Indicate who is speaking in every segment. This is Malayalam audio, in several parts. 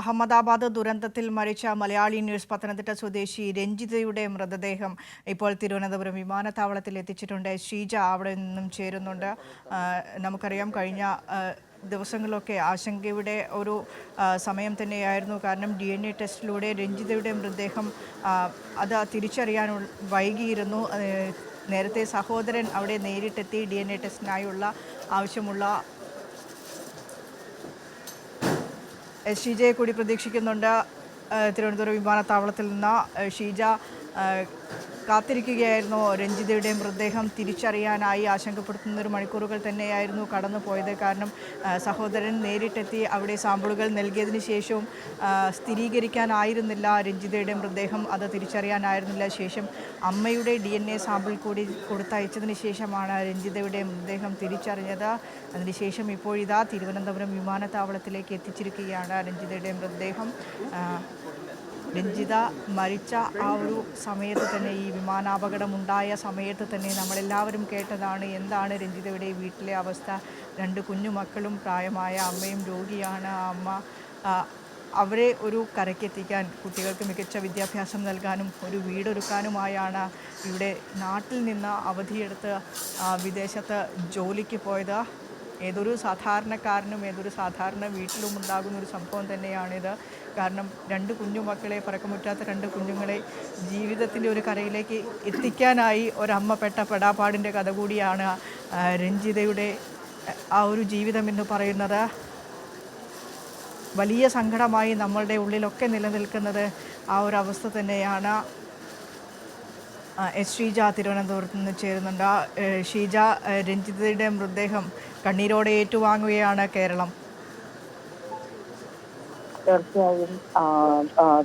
Speaker 1: അഹമ്മദാബാദ് ദുരന്തത്തിൽ മരിച്ച മലയാളി ന്യൂസ് പത്തനംതിട്ട സ്വദേശി രഞ്ജിതയുടെ മൃതദേഹം ഇപ്പോൾ തിരുവനന്തപുരം വിമാനത്താവളത്തിൽ എത്തിച്ചിട്ടുണ്ട്. ഷീജ അവിടെ നിന്നും ചേരുന്നുണ്ട്. നമുക്കറിയാം കഴിഞ്ഞ ദിവസങ്ങളൊക്കെ ആശങ്കയുടെ ഒരു സമയം തന്നെയായിരുന്നു. കാരണം ഡി എൻ എ ടെസ്റ്റിലൂടെ രഞ്ജിതയുടെ മൃതദേഹം അത് തിരിച്ചറിയാൻ വൈകിയിരുന്നു. നേരത്തെ സഹോദരൻ അവിടെ നേരിട്ടെത്തി ഡി എൻ എ ടെസ്റ്റിനായുള്ള ആവശ്യമുള്ള എസ് ഷീജയെ കൂടി പ്രതീക്ഷിക്കുന്നുണ്ട് തിരുവനന്തപുരം വിമാനത്താവളത്തിൽ നിന്ന് ഷീജ കാത്തിരിക്കുകയായിരുന്നു. രഞ്ജിതയുടെ മൃതദേഹം തിരിച്ചറിയാനായി ആശങ്കപ്പെടുത്തുന്ന ഒരു മണിക്കൂറുകൾ തന്നെയായിരുന്നു കടന്നു പോയത് കാരണം സഹോദരൻ നേരിട്ടെത്തി അവിടെ സാമ്പിളുകൾ നൽകിയതിന് ശേഷവും സ്ഥിരീകരിക്കാനായിരുന്നില്ല. രഞ്ജിതയുടെ മൃതദേഹം അത് തിരിച്ചറിയാനായിരുന്നില്ല. ശേഷം അമ്മയുടെ ഡി എൻ എ സാമ്പിൾ കൂടി കൊടുത്തയച്ചതിന് ശേഷമാണ് രഞ്ജിതയുടെ മൃതദേഹം തിരിച്ചറിഞ്ഞത്. അതിനുശേഷം ഇപ്പോഴിതാ തിരുവനന്തപുരം വിമാനത്താവളത്തിലേക്ക് എത്തിച്ചിരിക്കുകയാണ് രഞ്ജിതയുടെ മൃതദേഹം. രഞ്ജിത മരിച്ച ആ ഒരു സമയത്ത് തന്നെ ഈ വിമാനാപകടമുണ്ടായ സമയത്ത് തന്നെ നമ്മളെല്ലാവരും കേട്ടതാണ് എന്താണ് രഞ്ജിതയുടെ വീട്ടിലെ അവസ്ഥ. രണ്ട് കുഞ്ഞുമക്കളും പ്രായമായ അമ്മയും രോഗിയാണ്. ആ അമ്മ അവരെ ഒരു കരയ്ക്കെത്തിക്കാൻ കുട്ടികൾക്ക് മികച്ച വിദ്യാഭ്യാസം നൽകാനും ഒരു വീടൊരുക്കാനുമായാണ് ഇവിടെ നാട്ടിൽ നിന്ന് അവധിയെടുത്ത് വിദേശത്ത് ജോലിക്ക് പോയത്. ഏതൊരു സാധാരണക്കാരനും ഏതൊരു സാധാരണ വീട്ടിലും ഉണ്ടാകുന്ന ഒരു സംഭവം തന്നെയാണിത്. കാരണം രണ്ട് കുഞ്ഞുമക്കളെ പറക്കമുറ്റാത്ത രണ്ട് കുഞ്ഞുങ്ങളെ ജീവിതത്തിന്റെ ഒരു കരയിലേക്ക് എത്തിക്കാനായി ഒരമ്മ പെട്ട പെടാപ്പാടിന്റെ കഥ കൂടിയാണ് രഞ്ജിതയുടെ ആ ഒരു ജീവിതം എന്ന് പറയുന്നത്. വലിയ സങ്കടമായി നമ്മളുടെ ഉള്ളിലൊക്കെ നിലനിൽക്കുന്നത് ആ ഒരു അവസ്ഥ തന്നെയാണ്. എസ് ഷീജ തിരുവനന്തപുരത്ത് നിന്ന് ചേരുന്നുണ്ട്. ഷീജ രഞ്ജിതയുടെ മൃതദേഹം കണ്ണീരോടെ ഏറ്റുവാങ്ങുകയാണ് കേരളം.
Speaker 2: തീർച്ചയായും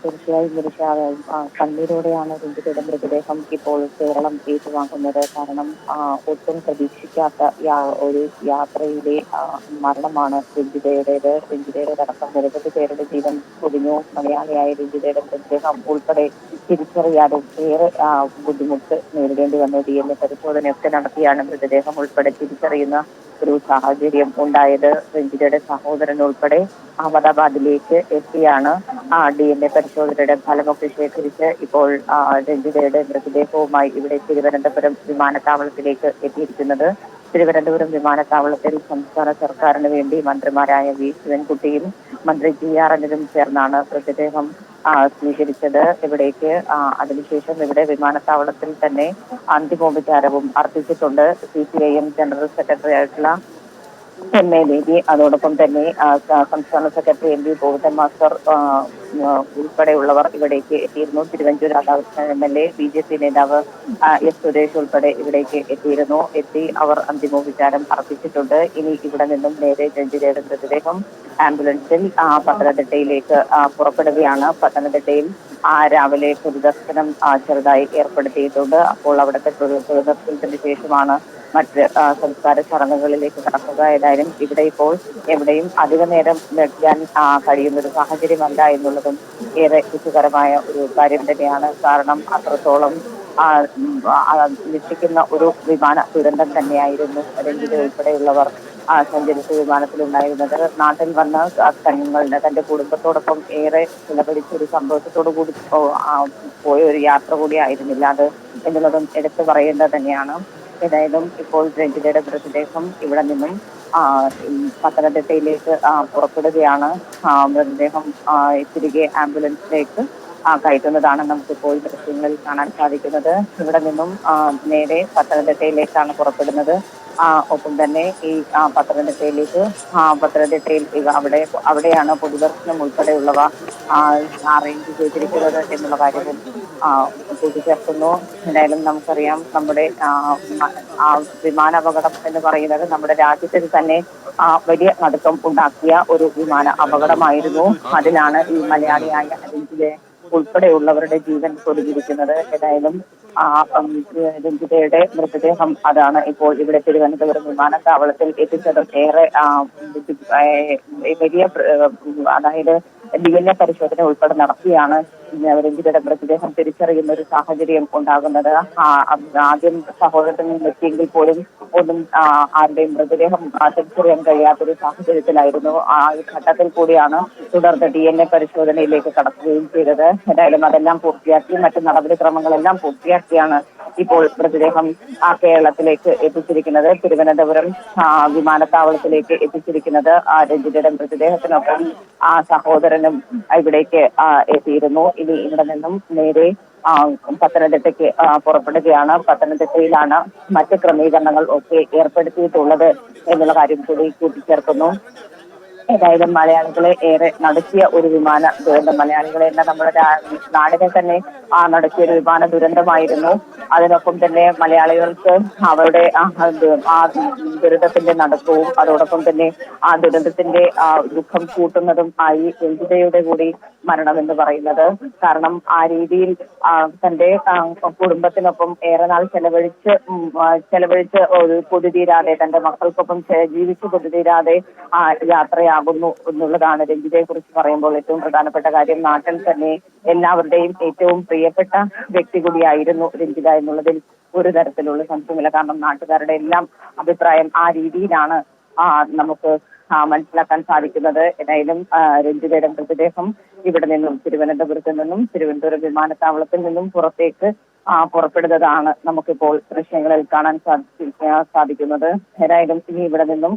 Speaker 2: തീർച്ചയായും നിരശാവും കണ്ണീരോടെയാണ് രഞ്ജിതയുടെ മൃതദേഹം ഇപ്പോൾ കേരളം ഏറ്റുവാങ്ങുന്നത്. കാരണം ഒട്ടും പ്രതീക്ഷിക്കാത്ത ഒരു യാത്രയിലെ മരണമാണ് രഞ്ജിതയുടേത്. രഞ്ജിതയുടെ തടസ്സം നിരവധി പേരുടെ ജീവൻ പൊതിഞ്ഞു. മലയാളിയായ രഞ്ജിതയുടെ മൃതദേഹം ഉൾപ്പെടെ തിരിച്ചറിയാതെ ഏറെ ബുദ്ധിമുട്ട് നേരിടേണ്ടി വന്നു. ഡി എൻ എ പരിശോധനയൊക്കെ നടത്തിയാണ് മൃതദേഹം ഉൾപ്പെടെ തിരിച്ചറിയുന്ന ഒരു സാഹചര്യം ഉണ്ടായത് രഞ്ജിതയുടെ സഹോദരൻ ഉൾപ്പെടെ അഹമ്മദാബാദിലേക്ക് എത്തിയാണ്. ആ ഡി എൻ എ പരിശോധനയുടെ ഫലമൊക്കെ ശേഖരിച്ച് ഇപ്പോൾ രഞ്ജിതയുടെ മൃതദേഹവുമായി ഇവിടെ തിരുവനന്തപുരം വിമാനത്താവളത്തിലേക്ക് എത്തിയിരിക്കുന്നത്. തിരുവനന്തപുരം വിമാനത്താവളത്തിൽ സംസ്ഥാന സർക്കാരിന് വേണ്ടി മന്ത്രിമാരായ വി. ശിവൻകുട്ടിയും മന്ത്രി ജി ആർ. അനിലും ചേർന്നാണ് മൃതദേഹം സ്വീകരിച്ചത്. ഇവിടേക്ക് അതിനുശേഷം ഇവിടെ വിമാനത്താവളത്തിൽ തന്നെ അന്തിമോപചാരവും അർപ്പിച്ചിട്ടുണ്ട്. C P I M general secretary ആയിട്ടുള്ള എം എ ദേവി. അതോടൊപ്പം തന്നെ സംസ്ഥാന secretary M P Govindan master ഉൾപ്പെടെയുള്ളവർ ഇവിടേക്ക് എത്തിയിരുന്നു. Thiruvanchoor Radhakrishnan M L A B J P നേതാവ് എസ് സുരേഷ് ഉൾപ്പെടെ ഇവിടേക്ക് എത്തിയിരുന്നു. എത്തി അവർ അന്തിമോപചാരം അർപ്പിച്ചിട്ടുണ്ട്. ഇനി ഇവിടെ നിന്നും നേരെ രഞ്ജിതയുടെ മൃതദേഹം ആംബുലൻസിൽ പത്തനംതിട്ടയിലേക്ക് പുറപ്പെടുകയാണ്. പത്തനംതിട്ടയിൽ ആ രാവിലെ പൊതുദർശനം ചെറുതായി ഏർപ്പെടുത്തിയിട്ടുണ്ട്. അപ്പോൾ അവിടുത്തെ പൊതു- പൊതുദർശനത്തിന് ശേഷമാണ് മറ്റ് സംസ്കാര ചടങ്ങുകളിലേക്ക് കടക്കുക. ഏതായാലും ഇവിടെ ഇപ്പോൾ എവിടെയും അധിക നേരം നിൽക്കാൻ കഴിയുന്ന ഒരു സാഹചര്യമല്ല എന്നുള്ളതും ഏറെ ദുഃഖകരമായ ഒരു കാര്യം തന്നെയാണ്. കാരണം അത്രത്തോളം നിശ്ചിക്കുന്ന ഒരു വിമാന ദുരന്തം തന്നെയായിരുന്നു അല്ലെങ്കിൽ ഉൾപ്പെടെയുള്ളവർ സഞ്ചരിച്ച വിമാനത്തിലുണ്ടായിരുന്നത്. നാട്ടിൽ വന്ന തങ്ങളുടെ തന്റെ കുടുംബത്തോടൊപ്പം ഏറെ ചിലവഴിച്ച ഒരു സന്തോഷത്തോടു കൂടി പോയ ഒരു യാത്ര കൂടി ആയിരുന്നില്ല അത് എന്നുള്ളതും എടുത്തു പറയേണ്ടത് തന്നെയാണ്. ഏതായാലും ഇപ്പോൾ രഞ്ജിതയുടെ മൃതദേഹം ഇവിടെ നിന്നും പത്തനംതിട്ടയിലേക്ക് പുറപ്പെടുകയാണ്. മൃതദേഹം തിരികെ ആംബുലൻസിലേക്ക് കയറ്റുന്നതാണ് നമുക്കിപ്പോൾ ദൃശ്യങ്ങളിൽ കാണാൻ സാധിക്കുന്നത്. ഇവിടെ നിന്നും നേരെ പത്തനംതിട്ടയിലേക്കാണ് പുറപ്പെടുന്നത്. ഒപ്പം തന്നെ ഈ പത്തനംതിട്ടയിലേക്ക് പത്തനംതിട്ടയിൽ അവിടെ അവിടെയാണ് പൊതുദർശനം ഉൾപ്പെടെയുള്ളവ അറേഞ്ച് ചെയ്തിരിക്കുന്നത് എന്നുള്ള കാര്യവും കൂട്ടിച്ചേർക്കുന്നു എന്തായാലും നമുക്കറിയാം നമ്മുടെ വിമാന അപകടം ആ വിമാനാപകടം എന്ന് പറയുന്നത് നമ്മുടെ രാജ്യത്തിന് തന്നെ വലിയ നടുക്കം ഉണ്ടാക്കിയ ഒരു വിമാന അപകടമായിരുന്നു. അതിലാണ് ഈ മലയാളിയായ അതിന്റെ ഉൾപ്പെടെയുള്ളവരുടെ ജീവൻ പൊലിഞ്ഞിരിക്കുന്നത് ഏതായാലും രഞ്ജിതയുടെ മൃതദേഹം അതാണ് ഇപ്പോൾ ഇവിടെ തിരുവനന്തപുരം വിമാനത്താവളത്തിൽ എത്തിച്ചതും. ഏറെ വലിയ അതായത് ഡി എൻ എ പരിശോധന ഉൾപ്പെടെ നടത്തിയാണ് രഞ്ജിതയുടെ മൃതദേഹം തിരിച്ചറിയുന്ന ഒരു സാഹചര്യം ഉണ്ടാകുന്നത്. ആദ്യം സഹോദരത്തിൽ നിന്ന് എത്തിയെങ്കിൽ പോലും ഒന്നും ആരുടെയും മൃതദേഹം തിരിച്ചറിയാൻ കഴിയാത്തൊരു സാഹചര്യത്തിലായിരുന്നു. ആ ഒരു ഘട്ടത്തിൽ കൂടിയാണ് തുടർന്ന് ഡി എൻ എ പരിശോധനയിലേക്ക് കടക്കുകയും ചെയ്തത്. ഏതായാലും അതെല്ലാം പൂർത്തിയാക്കി മറ്റു നടപടിക്രമങ്ങളെല്ലാം പൂർത്തിയാക്കിയാണ് ഇപ്പോൾ മൃതദേഹം കേരളത്തിലേക്ക് എത്തിച്ചിരിക്കുന്നത്. തിരുവനന്തപുരം വിമാനത്താവളത്തിലേക്ക് എത്തിച്ചിരിക്കുന്നത് രഞ്ജിതയുടെ മൃതദേഹത്തിനൊപ്പം ആ സഹോദരനും ഇവിടേക്ക് എത്തിയിരുന്നു. ഇനി ഇവിടെ നിന്നും നേരെ പത്തനംതിട്ടയ്ക്ക് പുറപ്പെടുകയാണ്. പത്തനംതിട്ടയിലാണ് മറ്റ് ക്രമീകരണങ്ങൾ ഒക്കെ ഏർപ്പെടുത്തിയിട്ടുള്ളത് എന്നുള്ള കാര്യം കൂടി കൂട്ടിച്ചേർക്കുന്നു. ഏതായാലും മലയാളികളെ ഏറെ നടത്തിയ ഒരു വിമാന. ദുരന്തം മലയാളികളെ എന്ന നമ്മുടെ നാടിനെ തന്നെ ആ നടത്തിയ ഒരു വിമാന ദുരന്തമായിരുന്നു. അതിനൊപ്പം തന്നെ മലയാളികൾക്ക് അവരുടെ ആ ദുരിതത്തിന്റെ നടക്കവും അതോടൊപ്പം തന്നെ ആ ദുരന്തത്തിന്റെ ആ ദുഃഖം കൂട്ടുന്നതും ആയി രഞ്ജിതയുടെ കൂടി മരണം എന്ന് പറയുന്നത്. കാരണം ആ രീതിയിൽ തന്റെ കുടുംബത്തിനൊപ്പം ഏറെ നാൾ ചെലവഴിച്ച് ചെലവഴിച്ച് ഒരു പൊതുതീരാതെ തന്റെ മക്കൾക്കൊപ്പം ജീവിച്ച് പൊതുതീരാതെ ആ യാത്രയാകുന്നു എന്നുള്ളതാണ് രഞ്ജിതയെ കുറിച്ച് പറയുമ്പോൾ ഏറ്റവും പ്രധാനപ്പെട്ട കാര്യം. നാട്ടിൽ തന്നെ എല്ലാവരുടെയും ഏറ്റവും പ്രിയപ്പെട്ട വ്യക്തി കൂടിയായിരുന്നു രഞ്ജിത എന്നുള്ളതിൽ ഒരു തരത്തിലുള്ള സംശയമില്ല. കാരണം നാട്ടുകാരുടെ എല്ലാം അഭിപ്രായം ആ രീതിയിലാണ് നമുക്ക് മനസ്സിലാക്കാൻ സാധിക്കുന്നത്. ഏതായാലും രഞ്ജിതയുടെ മൃതദേഹം ഇവിടെ നിന്നും തിരുവനന്തപുരത്ത് നിന്നും തിരുവനന്തപുരം വിമാനത്താവളത്തിൽ നിന്നും പുറത്തേക്ക് പുറപ്പെടുന്നതാണ് നമുക്കിപ്പോൾ ദൃശ്യങ്ങളിൽ കാണാൻ സാധിക്കുന്നത്. ഏതായാലും ഇനി ഇവിടെ നിന്നും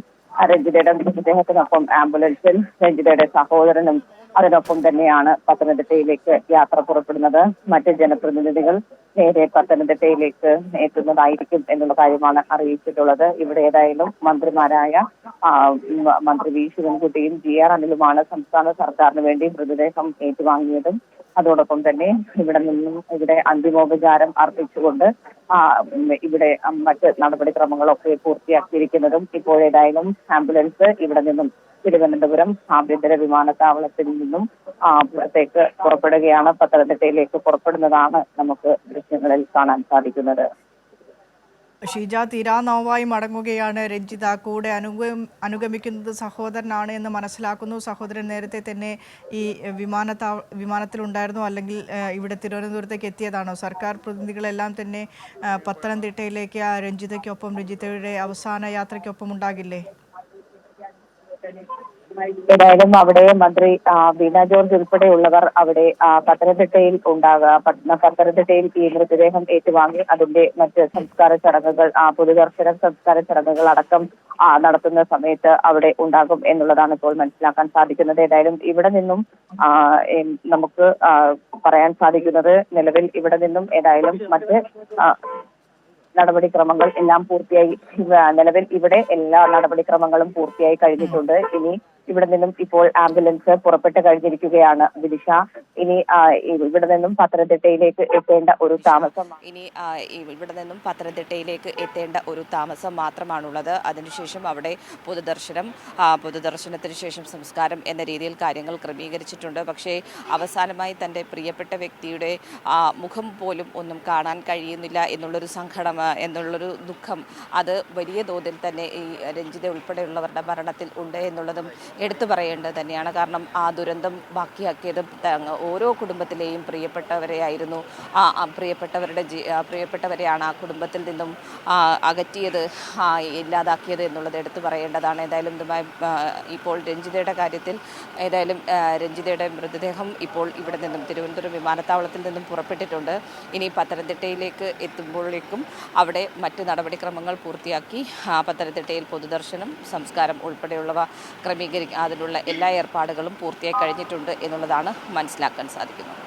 Speaker 2: രഞ്ജിതയുടെ മൃതദേഹത്തിനൊപ്പം ആംബുലൻസിൽ രഞ്ജിതയുടെ സഹോദരനും അതിനൊപ്പം തന്നെയാണ് പത്തനംതിട്ടയിലേക്ക് യാത്ര പുറപ്പെടുന്നത്. മറ്റ് ജനപ്രതിനിധികൾ നേരെ പത്തനംതിട്ടയിലേക്ക് എത്തുന്നതായിരിക്കും എന്നുള്ള കാര്യമാണ് അറിയിച്ചിട്ടുള്ളത്. ഇവിടെ ഏതായാലും മന്ത്രിമാരായ മന്ത്രി വി. ശിവൻകുട്ടിയും ജി. ആർ. അനിലുമാണ് സംസ്ഥാന സർക്കാരിന് വേണ്ടി മൃതദേഹം ഏറ്റുവാങ്ങിയതും. അതോടൊപ്പം തന്നെ ഇവിടെ നിന്നും ഇവിടെ അന്തിമോപചാരം അർപ്പിച്ചുകൊണ്ട് ഇവിടെ മറ്റ് നടപടിക്രമങ്ങളൊക്കെ പൂർത്തിയാക്കിയിരിക്കുന്നതും ഇപ്പോഴേതായാലും ആംബുലൻസ് ഇവിടെ നിന്നും തിരുവനന്തപുരം ആഭ്യന്തര വിമാനത്താവളത്തിൽ നിന്നും പുറത്തേക്ക് പുറപ്പെടുകയാണ്. പത്തനംതിട്ടയിലേക്ക് പുറപ്പെടുന്നതാണ് നമുക്ക് ദൃശ്യങ്ങളിൽ കാണാൻ സാധിക്കുന്നത്.
Speaker 1: ഷീജ തീരാ നോവായി മടങ്ങുകയാണ്. രഞ്ജിത കൂടെ അനുഗ അനുഗമിക്കുന്നത് സഹോദരനാണ് എന്ന് മനസ്സിലാക്കുന്നു. സഹോദരൻ നേരത്തെ തന്നെ ഈ വിമാനത്താ വിമാനത്തിലുണ്ടായിരുന്നു. അല്ലെങ്കിൽ ഇവിടെ തിരുവനന്തപുരത്തേക്ക് എത്തിയതാണോ? സർക്കാർ പ്രതിനിധികളെല്ലാം തന്നെ പത്തനംതിട്ടയിലേക്ക് ആ രഞ്ജിതയ്ക്കൊപ്പം രഞ്ജിതയുടെ അവസാന യാത്രയ്ക്കൊപ്പം ഉണ്ടാകില്ലേ?
Speaker 2: ഏതായാലും അവിടെ മന്ത്രി വീണ ജോർജ് ഉൾപ്പെടെയുള്ളവർ അവിടെ പത്തനംതിട്ടയിൽ ഉണ്ടാകുക പത്ത- പത്തനംതിട്ടയിൽ ഈ മൃതദേഹം ഏറ്റുവാങ്ങി അതിന്റെ മറ്റ് സംസ്കാര ചടങ്ങുകൾ പൊതുദർശന സംസ്കാര ചടങ്ങുകൾ അടക്കം നടത്തുന്ന സമയത്ത് അവിടെ ഉണ്ടാകും എന്നുള്ളതാണ് ഇപ്പോൾ മനസ്സിലാക്കാൻ സാധിക്കുന്നത്. ഏതായാലും ഇവിടെ നിന്നും നമുക്ക് പറയാൻ സാധിക്കുന്നത് നിലവിൽ ഇവിടെ നിന്നും ഏതായാലും മറ്റ് നടപടിക്രമങ്ങൾ എല്ലാം പൂർത്തിയായി നിലവിൽ ഇവിടെ എല്ലാ നടപടിക്രമങ്ങളും പൂർത്തിയായി കഴിഞ്ഞിട്ടുണ്ട്. ഇനി ഇവിടെ നിന്നും ഇപ്പോൾ ആംബുലൻസ് പുറപ്പെട്ട് കഴിഞ്ഞിരിക്കുകയാണ് വിദിഷ ഇനി ഇവിടെ നിന്നും പത്തനംതിട്ടയിലേക്ക് എത്തേണ്ട ഒരു താമസം
Speaker 3: ഇനി ഇവിടെ നിന്നും പത്തനംതിട്ടയിലേക്ക് എത്തേണ്ട ഒരു താമസം മാത്രമാണുള്ളത്. അതിനുശേഷം അവിടെ പൊതുദർശനം പൊതുദർശനത്തിന് ശേഷം സംസ്കാരം എന്ന രീതിയിൽ കാര്യങ്ങൾ ക്രമീകരിച്ചിട്ടുണ്ട്. പക്ഷേ അവസാനമായി തന്റെ പ്രിയപ്പെട്ട വ്യക്തിയുടെ മുഖം പോലും ഒന്നും കാണാൻ കഴിയുന്നില്ല എന്നുള്ളൊരു സങ്കടം എന്നുള്ളൊരു ദുഃഖം അത് വലിയ തോതിൽ തന്നെ ഈ രഞ്ജിത ഉൾപ്പെടെയുള്ളവരുടെ മരണത്തിൽ ഉണ്ട് എന്നുള്ളതും എടുത്തു പറയേണ്ടത് തന്നെയാണ്. കാരണം ആ ദുരന്തം ബാക്കിയാക്കിയത് ഓരോ കുടുംബത്തിലെയും പ്രിയപ്പെട്ടവരെയായിരുന്നു ആ ആ പ്രിയപ്പെട്ടവരുടെ ജീ പ്രിയപ്പെട്ടവരെയാണ് ആ കുടുംബത്തിൽ നിന്നും അകറ്റിയത് ഇല്ലാതാക്കിയത് എന്നുള്ളത് എടുത്തു പറയേണ്ടതാണ്. ഏതായാലും ഇതുമായി ഇപ്പോൾ രഞ്ജിതയുടെ കാര്യത്തിൽ ഏതായാലും രഞ്ജിതയുടെ മൃതദേഹം ഇപ്പോൾ ഇവിടെ നിന്നും തിരുവനന്തപുരം വിമാനത്താവളത്തിൽ നിന്നും പുറപ്പെട്ടിട്ടുണ്ട്. ഇനി പത്തനംതിട്ടയിലേക്ക് എത്തുമ്പോഴേക്കും അവിടെ മറ്റ് നടപടിക്രമങ്ങൾ പൂർത്തിയാക്കി പത്തനംതിട്ടയിൽ പൊതുദർശനം സംസ്കാരം ഉൾപ്പെടെയുള്ളവ ക്രമീകരിക്കുക അതിനുള്ള എല്ലാ ഏർപ്പാടുകളും പൂർത്തിയായി കഴിഞ്ഞിട്ടുണ്ട് എന്നുള്ളതാണ് മനസ്സിലാക്കാൻ സാധിക്കുന്നത്.